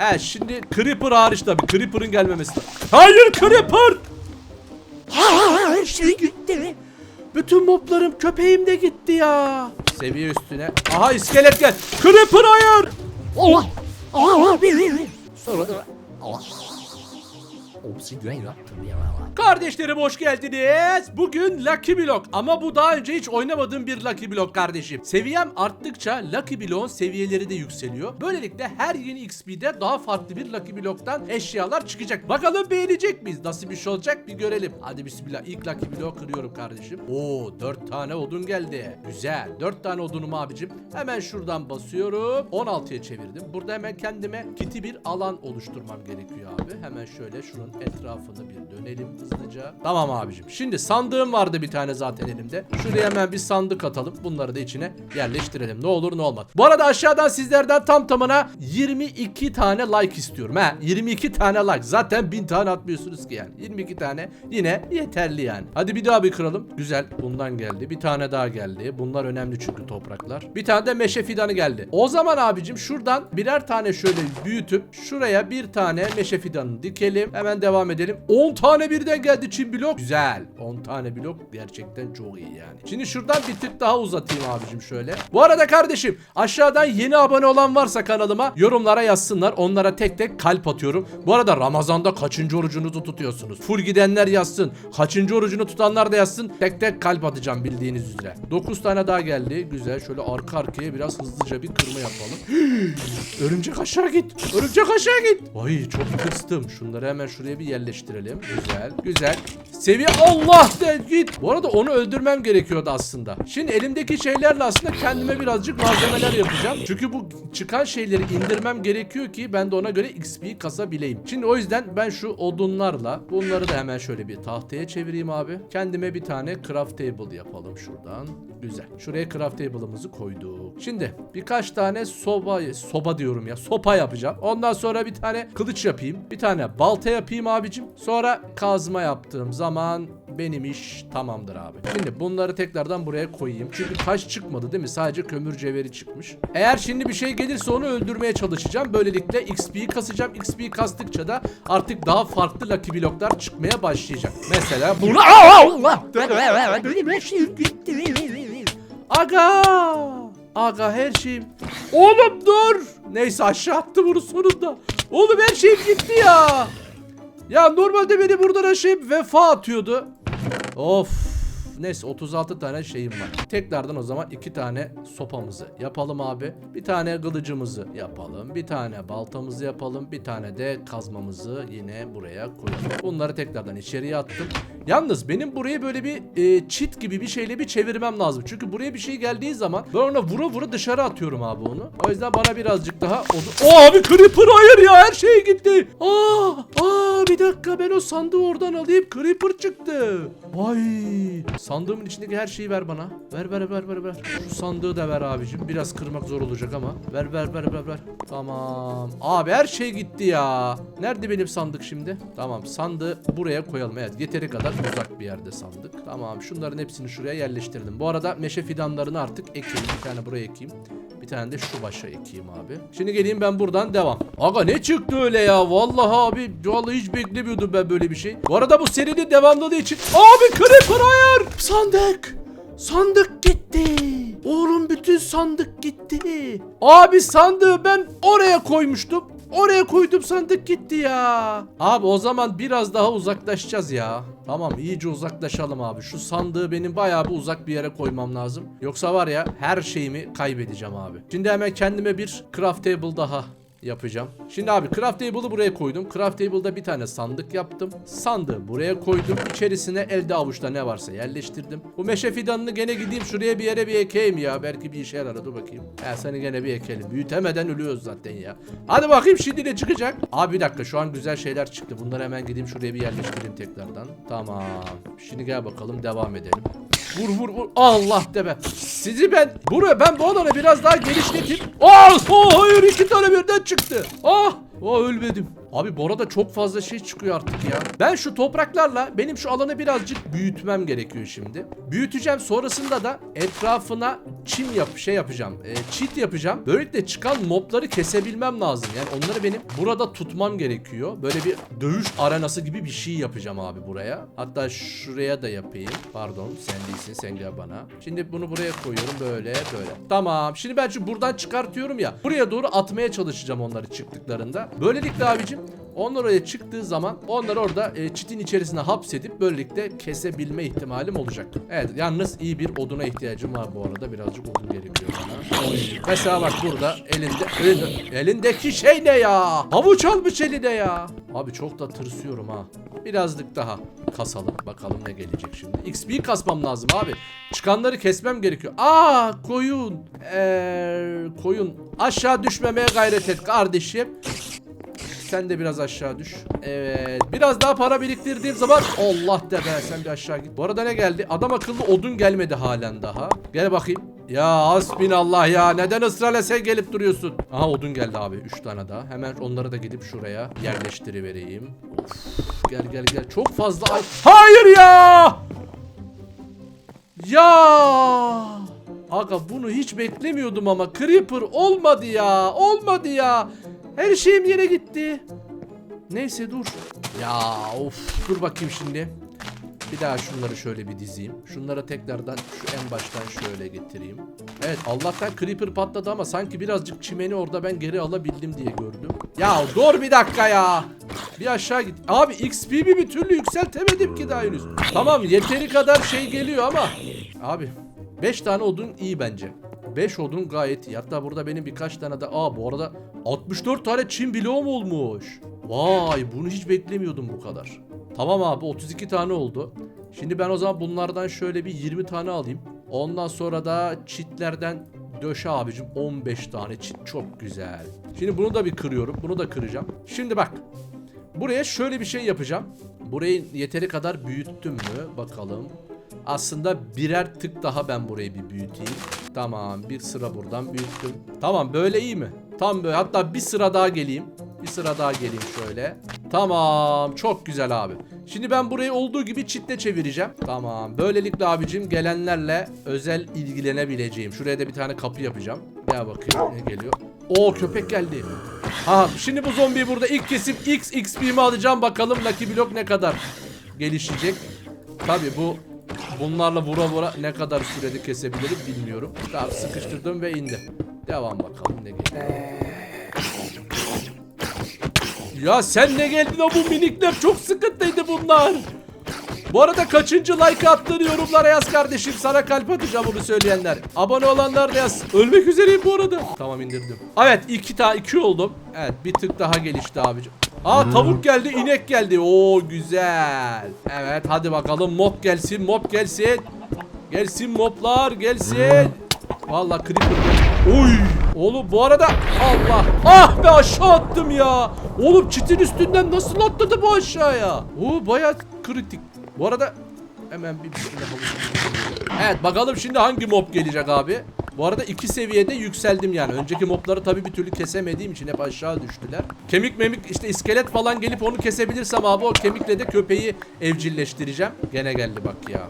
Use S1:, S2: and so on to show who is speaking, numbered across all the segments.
S1: Evet şimdi Creeper hariç tabii. Creeper'ın gelmemesi lazım. Hayır Creeper!
S2: Her şey gitti.
S1: Bütün moblarım köpeğim de gitti ya. Seviye üstüne. Aha iskelet gel. Creeper hayır.
S2: Allah. Abi. Sonra da. Allah.
S1: Kardeşlerim hoş geldiniz. Bugün Lucky Block ama bu daha önce hiç oynamadığım bir Lucky Block kardeşim. Seviyem arttıkça Lucky Block'un seviyeleri de yükseliyor. Böylelikle her yeni XP'de daha farklı bir Lucky Block'tan eşyalar çıkacak. Bakalım beğenecek miyiz? Nasıl bir şey olacak bir görelim. Hadi bismillah ilk Lucky Block'u kırıyorum kardeşim. Oo 4 tane odun geldi. Güzel. 4 tane odunum abicim. Hemen şuradan basıyorum. 16'ya çevirdim. Burada hemen kendime kiti bir alan oluşturmam gerekiyor abi. Hemen şöyle şunun etrafını bir dönelim hızlıca. Tamam abicim. Şimdi sandığım vardı bir tane zaten elimde. Şuraya hemen bir sandık atalım. Bunları da içine yerleştirelim. Ne olur ne olmaz. Bu arada aşağıdan sizlerden tam tamına 22 tane like istiyorum. He 22 tane like. Zaten 1000 tane atmıyorsunuz ki yani. 22 tane yine yeterli yani. Hadi bir daha bir kıralım. Güzel. Bundan geldi. Bir tane daha geldi. Bunlar önemli çünkü topraklar. Bir tane de meşe fidanı geldi. O zaman abicim şuradan birer tane şöyle büyütüp şuraya bir tane meşe fidanını dikelim. Hemen devam edelim. 10 tane birden geldi çim blok. Güzel. 10 tane blok gerçekten çok iyi yani. Şimdi şuradan bir tık daha uzatayım abicim şöyle. Bu arada kardeşim aşağıdan yeni abone olan varsa kanalıma yorumlara yazsınlar. Onlara tek tek kalp atıyorum. Bu arada Ramazan'da kaçıncı orucunuzu tutuyorsunuz? Full gidenler yazsın. Kaçıncı orucunu tutanlar da yazsın. Tek tek kalp atacağım bildiğiniz üzere. 9 tane daha geldi. Güzel. Şöyle arka arkaya biraz hızlıca bir kırma yapalım. Örümcek aşağı git. Örümcek aşağı git. Ay çok kıstım. Şunları hemen şuraya bir yerleştirelim. Güzel. Güzel. Seviye Allah de git. Bu arada onu öldürmem gerekiyordu aslında. Şimdi elimdeki şeylerle aslında kendime birazcık malzemeler yapacağım. Çünkü bu çıkan şeyleri indirmem gerekiyor ki ben de ona göre XP kasabileyim. Şimdi o yüzden ben şu odunlarla bunları da hemen şöyle bir tahtaya çevireyim abi. Kendime bir tane craft table yapalım şuradan. Güzel. Şuraya craft table'ımızı koyduk. Şimdi birkaç tane soba soba diyorum ya. Sopa yapacağım. Ondan sonra bir tane kılıç yapayım. Bir tane balta yapayım abicim. Sonra kazma yaptığım zaman benim iş tamamdır abi. Şimdi bunları tekrardan buraya koyayım. Çünkü taş çıkmadı değil mi? Sadece kömür cevheri çıkmış. Eğer şimdi bir şey gelirse onu öldürmeye çalışacağım. Böylelikle XP'yi kasacağım. XP kastıkça da artık daha farklı Lucky Block'lar çıkmaya başlayacak. Mesela bunu... Aga! Aga her şeyim. Oğlum dur! Neyse aşağı attı bunu sonunda. Oğlum her şeyim gitti ya. Ya normalde beni buradan aşağıya vefa atıyordu. Of. Neyse 36 tane şeyim var. Tekrardan o zaman iki tane sopamızı yapalım abi. Bir tane kılıcımızı yapalım. Bir tane baltamızı yapalım. Bir tane de kazmamızı yine buraya koyalım. Bunları tekrardan içeriye attım. Yalnız benim burayı böyle bir e, çit gibi bir şeyle bir çevirmem lazım. Çünkü buraya bir şey geldiği zaman ben ona vura vura dışarı atıyorum abi onu. O yüzden bana birazcık daha odun... Oo abi Creeper hayır ya her şey gitti. Aa, aa bir dakika ben o sandığı oradan alayım Creeper çıktı. Vay. Sandığımın içindeki her şeyi ver bana. Ver ver ver ver ver. Şu sandığı da ver abicim. Biraz kırmak zor olacak ama. Ver ver ver ver ver. Tamam. Abi her şey gitti ya. Nerede benim sandık şimdi? Tamam sandığı buraya koyalım. Evet yeteri kadar uzak bir yerde sandık. Tamam şunların hepsini şuraya yerleştirdim. Bu arada meşe fidanlarını artık ekeyim. Bir tane buraya ekeyim. Bir tane de şu başa ekeyim abi. Şimdi geleyim ben buradan devam. Aga ne çıktı öyle ya? Vallahi abi vallahi hiç beklemiyordum ben böyle bir şey. Bu arada bu serinin devamlılığı için abi Creeper hayır! Sandık! Sandık gitti. Oğlum bütün sandık gitti. Abi sandığı ben oraya koymuştum. Oraya koydum sandık gitti ya. Abi o zaman biraz daha uzaklaşacağız ya. Tamam iyice uzaklaşalım abi. Şu sandığı benim bayağı bir uzak bir yere koymam lazım. Yoksa var ya her şeyimi kaybedeceğim abi. Şimdi hemen kendime bir craft table daha yapacağım. Şimdi abi craft table'ı buraya koydum. Craft table'da bir tane sandık yaptım. Sandığı buraya koydum. İçerisine elde avuçta ne varsa yerleştirdim. Bu meşe fidanını gene gideyim şuraya bir yere bir ekeyim ya. Belki bir işe yarar. Dur bakayım. Ya seni gene bir ekelim. Büyütemeden ölüyoruz zaten ya. Hadi bakayım şimdi ne çıkacak? Abi bir dakika şu an güzel şeyler çıktı. Bunları hemen gideyim şuraya bir yerleştireyim tekrardan. Tamam. Şimdi gel bakalım devam edelim. Vur vur vur. Allah deme. Sizi ben buraya ben bu alanı biraz daha genişleteyim. Ah oh, hayır iki tane birden çıktı. Ah O ölmedim. Abi bu arada çok fazla şey çıkıyor artık ya. Ben şu topraklarla benim şu alanı birazcık büyütmem gerekiyor şimdi. Büyüteceğim sonrasında da etrafına çim yap şey yapacağım. E, cheat yapacağım. Böylelikle çıkan mobları kesebilmem lazım. Yani onları benim burada tutmam gerekiyor. Böyle bir dövüş arenası gibi bir şey yapacağım abi buraya. Hatta şuraya da yapayım. Pardon sen değilsin sen gel bana. Şimdi bunu buraya koyuyorum böyle böyle. Tamam. Şimdi ben şu buradan çıkartıyorum ya. Buraya doğru atmaya çalışacağım onları çıktıklarında. Böylelikle abicim onlar oraya çıktığı zaman onları orada e, çitin içerisine hapsedip böylelikle kesebilme ihtimalim olacak. Evet yalnız iyi bir oduna ihtiyacım var bu arada. Birazcık odun gerekiyor bana. Mesela bak burada elinde, elinde elindeki şey ne ya? Havuç almış eline ya. Abi çok da tırsıyorum ha. Birazcık daha kasalım. Bakalım ne gelecek şimdi. XP kasmam lazım abi. Çıkanları kesmem gerekiyor. Aa koyun. Eee koyun. Aşağı düşmemeye gayret et kardeşim. Sen de biraz aşağı düş. Evet. Biraz daha para biriktirdiğim zaman Allah de be sen bir aşağı git. Bu arada ne geldi? Adam akıllı odun gelmedi halen daha. Gel bakayım. Ya hasbinallah ya. Neden ısrarla sen gelip duruyorsun? Aha odun geldi abi. 3 tane daha. Hemen onları da gidip şuraya yerleştirivereyim. Of. Gel gel gel. Çok fazla ay. Hayır ya! Ya! Aga bunu hiç beklemiyordum ama Creeper olmadı ya. Olmadı ya. Her şeyim yere gitti. Neyse dur. Ya of dur bakayım şimdi. Bir daha şunları şöyle bir dizeyim. Şunları tekrardan şu en baştan şöyle getireyim. Evet Allah'tan Creeper patladı ama sanki birazcık çimeni orada ben geri alabildim diye gördüm. Ya dur bir dakika ya. Bir aşağı git. Abi XP'mi bir türlü yükseltemedim ki daha henüz. Tamam yeteri kadar şey geliyor ama. Abi 5 tane odun iyi bence. 5 odun gayet iyi. Hatta burada benim birkaç tane de... Aa bu arada 64 tane çim bloğum olmuş. Vay bunu hiç beklemiyordum bu kadar. Tamam abi 32 tane oldu. Şimdi ben o zaman bunlardan şöyle bir 20 tane alayım. Ondan sonra da çitlerden döşe abicim 15 tane çit çok güzel. Şimdi bunu da bir kırıyorum. Bunu da kıracağım. Şimdi bak. Buraya şöyle bir şey yapacağım. Burayı yeteri kadar büyüttüm mü? Bakalım. Aslında birer tık daha ben burayı bir büyüteyim. Tamam bir sıra buradan büyüttüm. Tamam böyle iyi mi? Tam böyle hatta bir sıra daha geleyim. Bir sıra daha geleyim şöyle. Tamam çok güzel abi. Şimdi ben burayı olduğu gibi çitle çevireceğim. Tamam böylelikle abicim gelenlerle özel ilgilenebileceğim. Şuraya da bir tane kapı yapacağım. Gel bakayım ne geliyor. Oo köpek geldi. Ha şimdi bu zombiyi burada ilk kesim X XP'mi alacağım bakalım Lucky Block ne kadar gelişecek. Tabi bu bunlarla vura vura ne kadar sürede kesebilirim bilmiyorum. Tamam sıkıştırdım ve indi. Devam bakalım ne geliyor. Ya sen ne geldin o bu minikler çok sıkıntıydı bunlar. Bu arada kaçıncı like attığını yorumlara yaz kardeşim. Sana kalp atacağım bunu söyleyenler. Abone olanlar da yaz. Ölmek üzereyim bu arada. Tamam indirdim. Evet iki ta iki oldum. Evet bir tık daha gelişti abicim. Aa tavuk geldi inek geldi. Oo güzel. Evet hadi bakalım mob gelsin mob gelsin. Gelsin moblar gelsin. Vallahi creeper Oy! Oğlum bu arada Allah! Ah be aşağı attım ya. Oğlum çitin üstünden nasıl atladı bu aşağıya? Oo bayağı kritik. Bu arada hemen bir bismillah. Evet bakalım şimdi hangi mob gelecek abi. Bu arada iki seviyede yükseldim yani. Önceki mobları tabii bir türlü kesemediğim için hep aşağı düştüler. Kemik memik işte iskelet falan gelip onu kesebilirsem abi o kemikle de köpeği evcilleştireceğim. Gene geldi bak ya.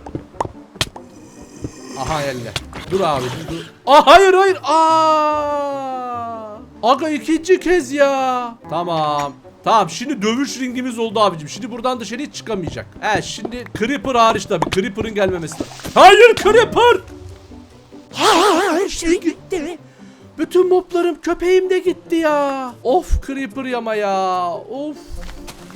S1: Aha elle. Dur abi dur. Aa hayır hayır. Aa! Aga ikinci kez ya. Tamam. Tamam şimdi dövüş ringimiz oldu abicim. Şimdi buradan dışarı hiç çıkamayacak. He şimdi Creeper hariç tabii. Creeper'ın gelmemesi. Hayır Creeper!
S2: Her şey gitti.
S1: Bütün moblarım köpeğim de gitti ya. Of Creeper yama ya. Of.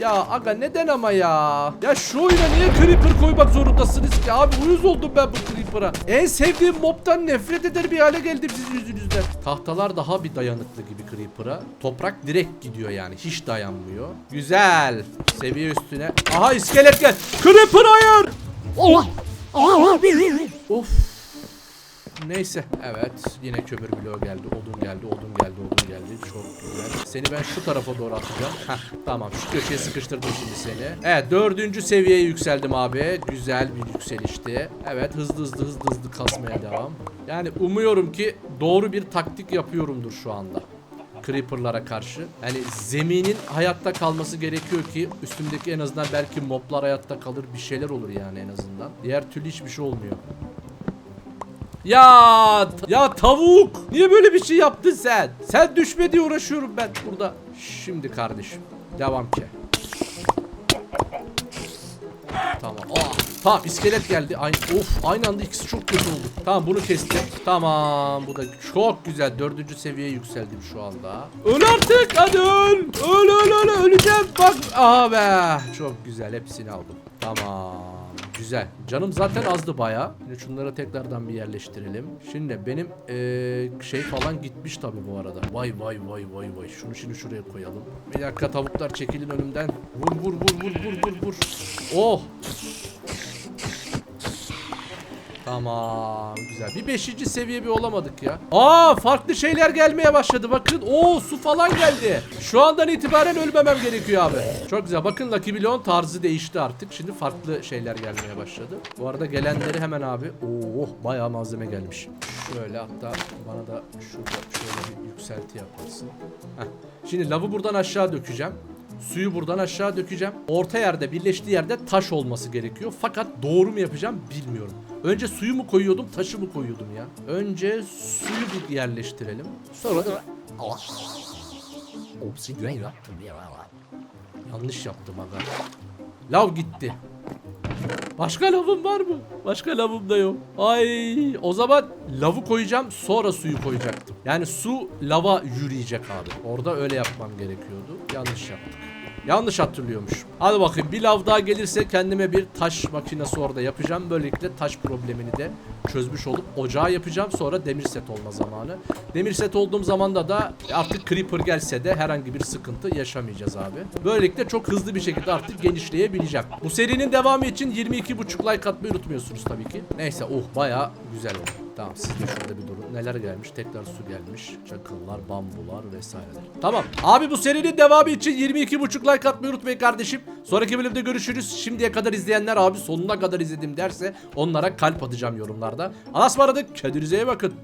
S1: Ya aga neden ama ya? Ya şu oyuna niye Creeper koymak zorundasınız ki? Abi uyuz oldum ben bu Creeper'a. En sevdiğim mobtan nefret eder bir hale geldim sizin yüzünüzden. Tahtalar daha bir dayanıklı gibi Creeper'a. Toprak direkt gidiyor yani. Hiç dayanmıyor. Güzel. Seviye üstüne. Aha iskelet gel. Creeper hayır.
S2: Allah. Allah.
S1: Of. Neyse. Evet. Yine kömür bloğu geldi. Odun geldi. Odun geldi. Odun geldi. Çok güzel. Seni ben şu tarafa doğru atacağım. Heh, tamam. Şu köşeye sıkıştırdım şimdi seni. Evet. Dördüncü seviyeye yükseldim abi. Güzel bir yükselişti. Evet. Hızlı hızlı hızlı hızlı kasmaya devam. Yani umuyorum ki doğru bir taktik yapıyorumdur şu anda. Creeper'lara karşı. Yani zeminin hayatta kalması gerekiyor ki üstümdeki en azından belki moblar hayatta kalır bir şeyler olur yani en azından. Diğer türlü hiçbir şey olmuyor. Ya ya tavuk niye böyle bir şey yaptın sen? Sen düşme diye uğraşıyorum ben burada. Şimdi kardeşim devam ki. Tamam. Aa, tamam iskelet geldi. Aynı, of aynı anda ikisi çok kötü oldu. Tamam bunu kestim. Tamam bu da çok güzel. Dördüncü seviyeye yükseldim şu anda. Öl artık hadi öl. Öl öl öl öleceğim. Bak aha be. Çok güzel hepsini aldım. Tamam. Güzel. Canım zaten azdı baya. Şimdi şunları tekrardan bir yerleştirelim. Şimdi benim eee, şey falan gitmiş tabi bu arada. Vay vay vay vay vay. Şunu şimdi şuraya koyalım. Bir dakika tavuklar çekilin önümden. Vur vur vur vur vur vur vur. Oh. Tamam güzel. Bir beşinci seviye bir olamadık ya. Aa farklı şeyler gelmeye başladı. Bakın o su falan geldi. Şu andan itibaren ölmemem gerekiyor abi. Çok güzel. Bakın Lucky Block'un tarzı değişti artık. Şimdi farklı şeyler gelmeye başladı. Bu arada gelenleri hemen abi. Oh bayağı malzeme gelmiş. Şöyle hatta bana da şurada şöyle bir yükselti yaparsın. Heh. Şimdi lavı buradan aşağı dökeceğim. Suyu buradan aşağı dökeceğim. Orta yerde birleştiği yerde taş olması gerekiyor. Fakat doğru mu yapacağım bilmiyorum. Önce suyu mu koyuyordum taşı mı koyuyordum ya? Önce suyu bir yerleştirelim.
S2: Sonra.
S1: Yanlış yaptım aga. Lav gitti. Başka lavım var mı? Başka lavım da yok. Ay, o zaman lavı koyacağım sonra suyu koyacaktım. Yani su lava yürüyecek abi. Orada öyle yapmam gerekiyordu. Yanlış yaptık. Yanlış hatırlıyormuş. Hadi bakayım bir lav daha gelirse kendime bir taş makinesi orada yapacağım. Böylelikle taş problemini de çözmüş olup ocağı yapacağım. Sonra demir set olma zamanı. Demir set olduğum zamanda da artık creeper gelse de herhangi bir sıkıntı yaşamayacağız abi. Böylelikle çok hızlı bir şekilde artık genişleyebileceğim. Bu serinin devamı için 22.5 like atmayı unutmuyorsunuz tabii ki. Neyse oh baya güzel oldu. Tamam siz de şurada bir durun. Neler gelmiş? Tekrar su gelmiş. Çakıllar, bambular vesaireler. Tamam. Abi bu serinin devamı için 22.5 like atmayı unutmayın kardeşim. Sonraki bölümde görüşürüz. Şimdiye kadar izleyenler abi sonuna kadar izledim derse onlara kalp atacağım yorumlarda. Anas Kendinize iyi bakın.